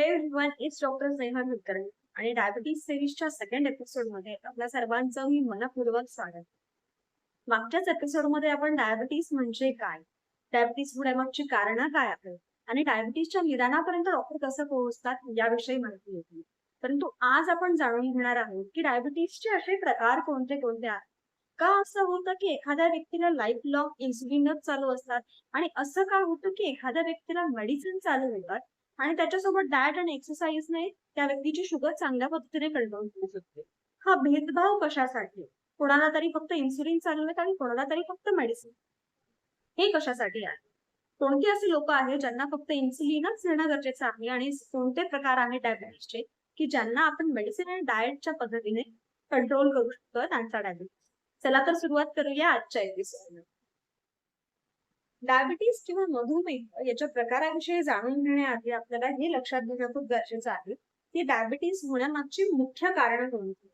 हे one is doctor Sneha Kulkarni आणि diabetes सिरीजच्या second एपिसोडमध्ये आपल्या सर्वांचं मी मनपूर्वक स्वागत. मागच्याच एपिसोडमध्ये आपण डायबिटीज म्हणजे काय? डायबिटीज होण्यामागची कारणं काय आहेत? आणि डायबिटीजच्या निदानापर्यंत डॉक्टर कसं पोहोचतात याविषयी माहिती होती परंतु आज आपण जाणून घेणार आहोत की डायबिटीजचे असे प्रकार कोणते कोणते आहेत? का असं होतं की एखाद्या व्यक्तीला लाईफ लॉंग इन्सुलिनच चालू असतात? आणि असं का होतं की एखाद्या व्यक्तीला मेडिसिन चालू होतात? आणि त्याच्यासोबत डाएट आणि एक्सरसाइजने त्या व्यक्तीची शुगर चांगल्या पद्धतीने कंट्रोल होऊ शकते. हा भेदभाव कशासाठी? कोणाला तरी फक्त इन्सुलिन चालवत आणि कोणाला तरी फक्त मेडिसिन हे कशासाठी आहे? कोणती असे लोक आहेत ज्यांना फक्त इन्सुलिनच घेणं गरजेचं आहे आणि कोणते प्रकार आहेत डायबिटीसचे की ज्यांना आपण मेडिसिन आणि डाएटच्या पद्धतीने कंट्रोल करू शकतो त्यांचा डायबिटीस चला तर सुरुवात करूया आजच्या एपिसोड डायबिटीस किंवा मधुमेह याच्या प्रकाराविषयी जाणून घेण्याआधी आपल्याला हे लक्षात घेणं खूप गरजेचं आहे. की डायबिटीस होण्यामागची मुख्य कारण कोणती?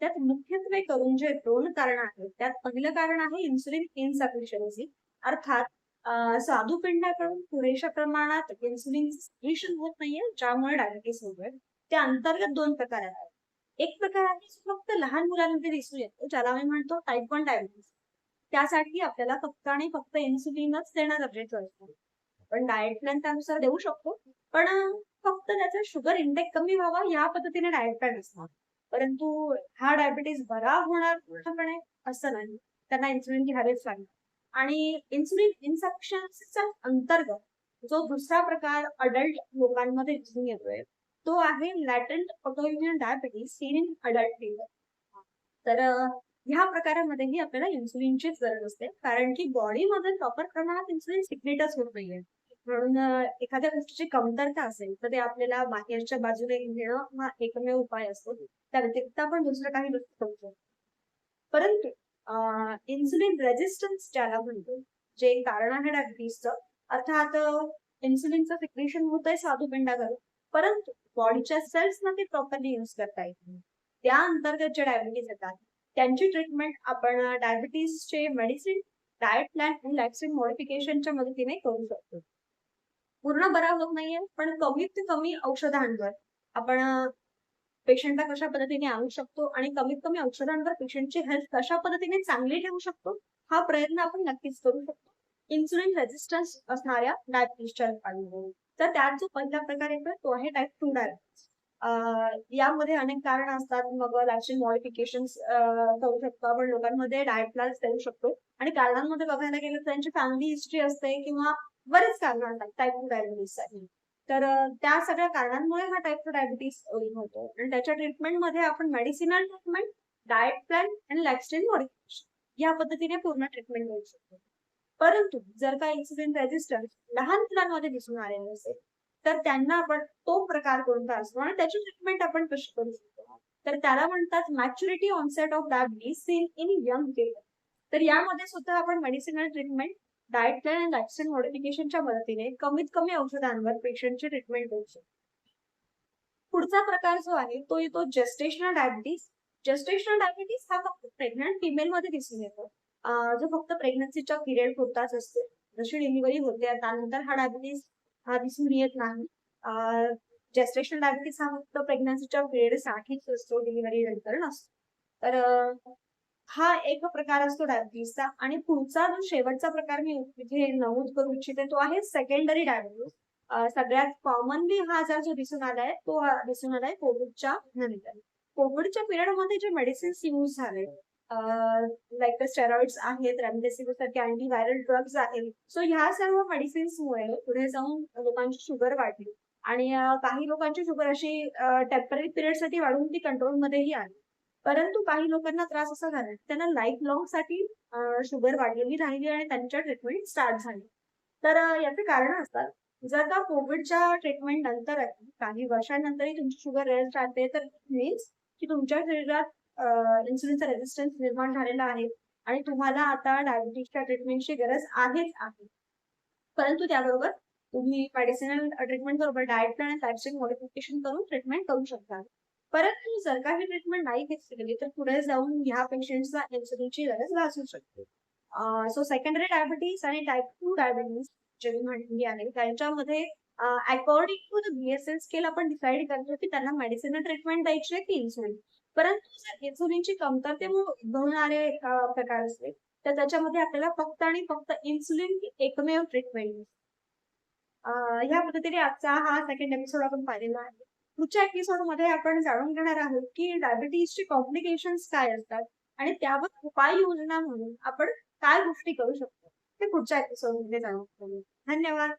त्यात मुख्यत्वे करून जे दोन कारण आहेत त्यात पहिलं कारण आहे इन्सुलिन इनसफिशियन्सी अर्थात स्वादुपिंडाकडून पुरेशा प्रमाणात इन्सुलिन सिक्रेशन होत नाहीये ज्यामुळे डायबिटीस होतोय त्या अंतर्गत दोन प्रकार आहेत. एक प्रकार आहे फक्त लहान मुलांमध्ये दिसून येतो ज्याला मी म्हणतो टाईप वन डायबिटीस त्यासाठी आपल्याला फक्त आणि फक्त इन्सुलिनच देणं गरजेचं असतं पण डाएट प्लॅन त्यानुसार देऊ शकतो पण फक्त त्याचा शुगर इंटेक कमी व्हावा या पद्धतीने डाएट प्लॅन असणार. परंतु हा डायबिटीस बरा होणार पूर्णपणे असं नाही. त्यांना इन्सुलिन घ्यावेच लागणार. आणि इन्सुलिन इन्सफिशियन्सीचा अंतर्गत जो दुसरा प्रकार अडल्ट लोकांमध्ये दिसून येतोय तो आहे latent autoimmune diabetes seen in adult तर ह्या प्रकारामध्येही आपल्याला इन्सुलिनचीच गरज असते. कारण की बॉडीमध्ये प्रॉपर प्रमाणात इन्सुलिन सिक्रेटच होत नाहीये. म्हणून एखाद्या गोष्टीची कमतरता असेल तर ते आपल्याला बाहेरच्या बाजूने घेणं हा एकमेव उपाय असतो. त्या व्यतिरिक्त आपण दुसरं काही गोष्टी करू शकतो. परंतु इन्सुलिन रेजिस्टन्स ज्याला म्हणतो जे कारण आहे डायबिटीसचं अर्थात इन्सुलिनचं सिक्रेशन होत आहे साधूपिंडाकडून परंतु बॉडीच्या सेल्सना ते प्रॉपरली युज करता येत नाही. त्या अंतर्गत जे डायबिटीज येतात त्यांची ट्रीटमेंट आपण डायबिटीसचे मेडिसिन डायट प्लॅन आणि लाईफस्टाईल मॉडिफिकेशनच्या मदतीने करू शकतो. पूर्ण बरा होत नाहीये पण कमीत कमी औषधांवर आपण पेशंटला कशा पद्धतीने आणू शकतो आणि कमीत कमी औषधांवर पेशंटची हेल्थ कशा पद्धतीने चांगली ठेवू शकतो हा प्रयत्न आपण नक्कीच करू शकतो. इन्सुलिन रेजिस्टन्स असणाऱ्या डायबिटीसच्या तर त्यात जो पहिला प्रकार येतो तो आहे टाईप टू डायबिटीस यामध्ये अनेक कारण असतात. मग लाईफस्टाईल मॉडिफिकेशन करू शकतो आपण. लोकांमध्ये डाएट प्लॅन्स देऊ शकतो. आणि कारणांमध्ये बघायला गेलं तर त्यांची फॅमिली हिस्ट्री असते किंवा बरेच कारण असतात. टाईप टू डायबिटीससाठी तर त्या सगळ्या कारणांमुळे हा टाईप टू डायबिटीस होतो. आणि त्याच्या ट्रीटमेंटमध्ये आपण मेडिसिनल ट्रीटमेंट डाएट प्लॅन आणि लाईफस्टाईल मॉडिफिकेशन या पद्धतीने पूर्ण ट्रीटमेंट देऊ शकतो. परंतु जर का इन्सुलिन रेजिस्टन्स लहान मुलांमध्ये दिसून आलेला असेल तर त्यांना आपण तो प्रकार कोणता असतो आणि त्याची ट्रीटमेंट आपण कशी करू शकतो? तर त्याला म्हणतात maturity onset of diabetes seen in young people तर यामध्ये सुद्धा आपण मेडिसिनल ट्रीटमेंट डाएट प्लॅन आणि लाईफस्टाईल मॉडिफिकेशनच्या मदतीने कमीत कमी औषधांवर पेशंटची ट्रीटमेंट देऊ शकतो. पुढचा प्रकार जो आहे तो येतो जेस्टेशनल डायबिटीज जेस्टेशनल डायबिटीज हा फक्त प्रेग्नंट फिमेल मध्ये दिसून येतो. जो फक्त प्रेग्नन्सीच्या पिरियड पुरताच असतो. जशी डिलिव्हरी होते त्यानंतर हा डायबिटीज हा दिसून येत नाही. जेस्टेशनल डायबिटीस हा फक्त प्रेग्नन्सीच्या पिरियड साठीच असतो डिलिव्हरी नंतर नसतो. तर हा एक प्रकार असतो डायबिटीसचा आणि पुढचा जो शेवटचा प्रकार मी इथे नमूद करू इच्छिते तो आहे सेकंडरी डायबिटीस सगळ्यात कॉमनली हा आजार जो दिसून आलाय तो दिसून आलाय कोविडच्या नंतर. कोविडच्या पिरियडमध्ये जे मेडिसिन्स यूज झाले लाईक स्टेरॉइड्स आहेत रेमडेसिवीर सारखे अँटीव्हायरल ड्रग्ज आहेत. सो ह्या सर्व मेडिसिन्समुळे पुढे जाऊन लोकांची शुगर वाढली. आणि काही लोकांची शुगर अशी टेंपररी पिरियडसाठी वाढून ती कंट्रोलमध्येही आली. परंतु काही लोकांना त्रास असा झाला त्यांना लाईफ लॉंगसाठी शुगर वाढलेली राहिली आणि त्यांच्या ट्रीटमेंट स्टार्ट झाली. तर याचे कारण असतात जर का कोविडच्या ट्रीटमेंट नंतर काही वर्षांनंतरही तुमची शुगर रेस्ट राहते तर मीन्स की तुमच्या शरीरात इन्सुलिनचा रेजिस्टन्स निर्माण झालेला आहे आणि तुम्हाला आता डायबिटीसच्या ट्रीटमेंटची गरज आहेच आहे. परंतु त्याबरोबर तुम्ही मेडिसिनल ट्रीटमेंट बरोबर डाएट प्लॅन आणि लाईफस्टाईल मॉडिफिकेशन करून ट्रीटमेंट करू शकता. परंतु जर का ही ट्रीटमेंट नाही घेतली गेली तर पुढे जाऊन ह्या पेशंटला इन्सुलिनची गरज भासू शकते. सो सेकंडरी डायबिटीस आणि टाईप टू डायबिटीस जे मी म्हणली आहे त्यांच्यामध्ये according to the BSL scale आपण डिसाईड करतो की त्यांना मेडिसिनल ट्रीटमेंट द्यायची आहे की इन्सुलिन परंतु जर इन्सुलिनची कमतरतेमुळे उद्भवणारे प्रकार असले तर त्याच्यामध्ये आपल्याला फक्त आणि फक्त इन्सुलिन एकमेव ट्रीटमेंट ह्या पद्धतीने आजचा हा सेकंड एपिसोड आपण पाहिलेला आहे. पुढच्या एपिसोडमध्ये आपण जाणून घेणार आहोत की डायबिटीजचे कॉम्प्लिकेशन काय असतात आणि त्यावर उपाययोजना म्हणून आपण काय गोष्टी करू शकतो ते पुढच्या एपिसोडमध्ये जाणून धन्यवाद.